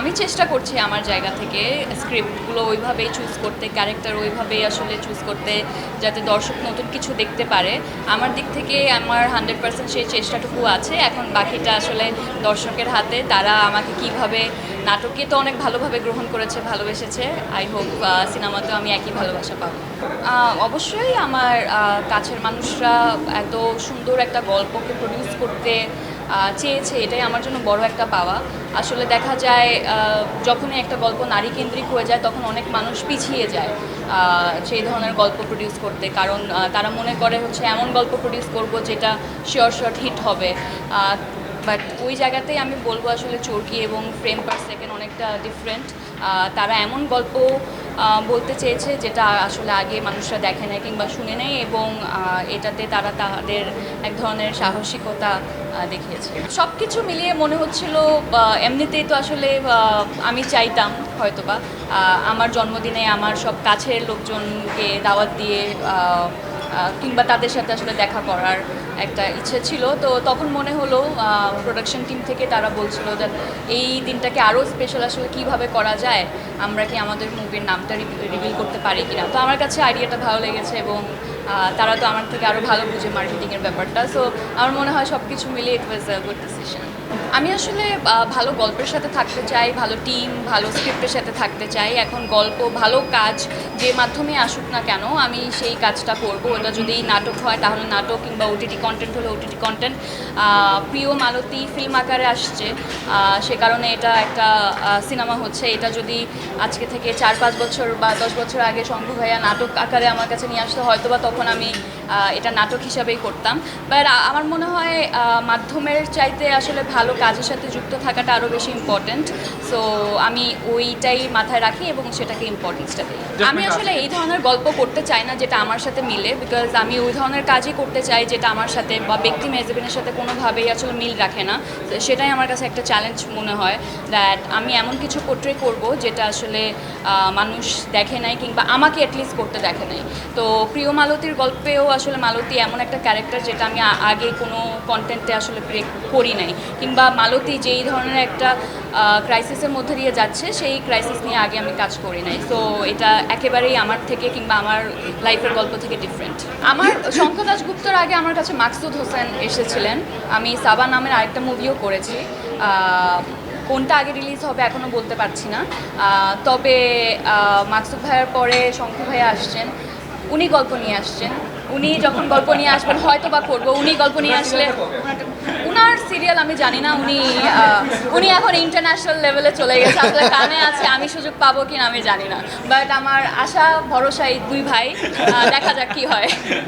আমি চেষ্টা করছি আমার জায়গা থেকে স্ক্রিপ্টগুলো ওইভাবেই চুজ করতে ক্যারেক্টার ওইভাবেই আসলে চুজ করতে, যাতে দর্শক নতুন কিছু দেখতে পারে। আমার দিক থেকে আমার হান্ড্রেড পার্সেন্ট সেই চেষ্টাটুকু আছে। এখন বাকিটা আসলে দর্শকের হাতে, তারা আমাকে কীভাবে নাটকে তো অনেক ভালোভাবে গ্রহণ করেছে, ভালোবেসেছে। আই হোপ সিনেমাতেও আমি একই ভালোবাসা পাবো। অবশ্যই আমার কাছের মানুষরা এত সুন্দর একটা গল্পকে প্রডিউস করতে চেয়েছে, এটাই আমার জন্য বড় একটা পাওয়া। আসলে দেখা যায় যখনই একটা গল্প নারী কেন্দ্রিক হয়ে যায়, তখন অনেক মানুষ পিছিয়ে যায় সেই ধরনের গল্প প্রডিউস করতে। কারণ তারা মনে করে হচ্ছে, এমন গল্প প্রডিউস করব যেটা শিওর শর্ট হিট হবে। বাট ওই জায়গাতেই আমি বলব আসলে চরকি এবং ফ্রেম পার সেকেন্ড অনেকটা ডিফারেন্ট তারা এমন গল্প বলতে চেয়েছে যেটা আসলে আগে মানুষরা দেখে নেয় কিংবা শুনে নেয় এবং এটাতে তারা তাদের এক ধরনের সাহসিকতা দেখিয়েছে। সব কিছু মিলিয়ে মনে হচ্ছিল এমনিতেই তো আসলে আমি চাইতাম হয়তোবা আমার জন্মদিনে আমার সব কাছের লোকজনকে দাওয়াত দিয়ে কিংবা তাদের সাথে আসলে দেখা করার একটা ইচ্ছে ছিল। তো তখন মনে হলো প্রোডাকশন টিম থেকে তারা বলছিল যে, এই দিনটাকে আরও স্পেশাল আসলে কীভাবে করা যায়? আমরা কি আমাদের মুভির নামটা রিভিল করতে পারি কিনা? তো আমার কাছে আইডিয়াটা ভালো লেগেছে এবং তারা তো আমার থেকে আরও ভালো বুঝে মার্কেটিংয়ের ব্যাপারটা। সো আমার মনে হয় সব কিছু মিলে ইট ওয়াজ গুড ডিসিশন আমি আসলে ভালো গল্পের সাথে থাকতে চাই, ভালো টিম ভালো স্ক্রিপ্টের সাথে থাকতে চাই। এখন গল্প, ভালো কাজ যে মাধ্যমে আসুক না কেন আমি সেই কাজটা করব। ওটা যদি নাটক হয় তাহলে নাটক কিংবা ওটিটি কন্টেন্ট হলে OTT content Priyo Maloti film আকারে আসছে। সে কারণে এটা একটা সিনেমা হচ্ছে। এটা যদি আজকে থেকে চার পাঁচ বছর বা দশ বছর আগে শঙ্কু ভাইয়া নাটক আকারে আমার কাছে নিয়ে আসতো হয়তো বা তখন আমি এটা নাটক হিসাবেই করতাম। বাট আমার মনে হয় মাধ্যমের চাইতে আসলে ভালো কাজের সাথে যুক্ত থাকাটা আরও বেশি ইম্পর্ট্যান্ট সো আমি ওইটাই মাথায় রাখি এবং সেটাকে ইম্পর্টেন্সটা দিই। আমি আসলে এই ধরনের গল্প করতে চাই না যেটা আমার সাথে মিলে বিকজ আমি ওই ধরনের কাজই করতে চাই যেটা আমার সাথে বা ব্যক্তি মেজবিনের সাথে কোনোভাবেই আসলে মিল রাখে না। সেটাই আমার কাছে একটা চ্যালেঞ্জ মনে হয় দ্যাট আমি এমন কিছু পোট্রে করব যেটা আসলে মানুষ দেখে নাই কিংবা আমাকে অ্যাটলিস্ট করতে দেখে নাই। তো প্রিয় মালতীর গল্পেও আসলে মালতী এমন একটা ক্যারেক্টার যেটা আমি আগে কোনো কন্টেন্টে আসলে করি নাই। কিংবা মালতী যেই ধরনের একটা ক্রাইসিসের মধ্যে দিয়ে যাচ্ছে, সেই ক্রাইসিস নিয়ে আগে আমি কাজ করি নাই। তো এটা একেবারেই আমার থেকে কিংবা আমার লাইফের গল্প থেকে ডিফারেন্ট আমার শঙ্কর দাসগুপ্তর আগে আমার কাছে মাকসুদ হোসেন এসেছিলেন। আমি সাবা নামের আরেকটা মুভিও করেছি। কোনটা আগে রিলিজ হবে এখনও বলতে পারছি না। তবে মাকসুদ ভাইয়ের পরে শঙ্কু ভাইয়া আসছেন। উনি গল্প নিয়ে আসছেন। উনি যখন গল্প নিয়ে আসবেন হয়তো বা করব। উনি গল্প নিয়ে আসলে আমি জানি না উনি উনি এখন ইন্টারন্যাশনাল লেভেলে চলে গেছে। আসলে কানে আছে, আমি সুযোগ পাবো কিনা আমি জানি না। বাট আমার আশা, ভরসা এই দুই ভাই দেখা যাক কি হয়।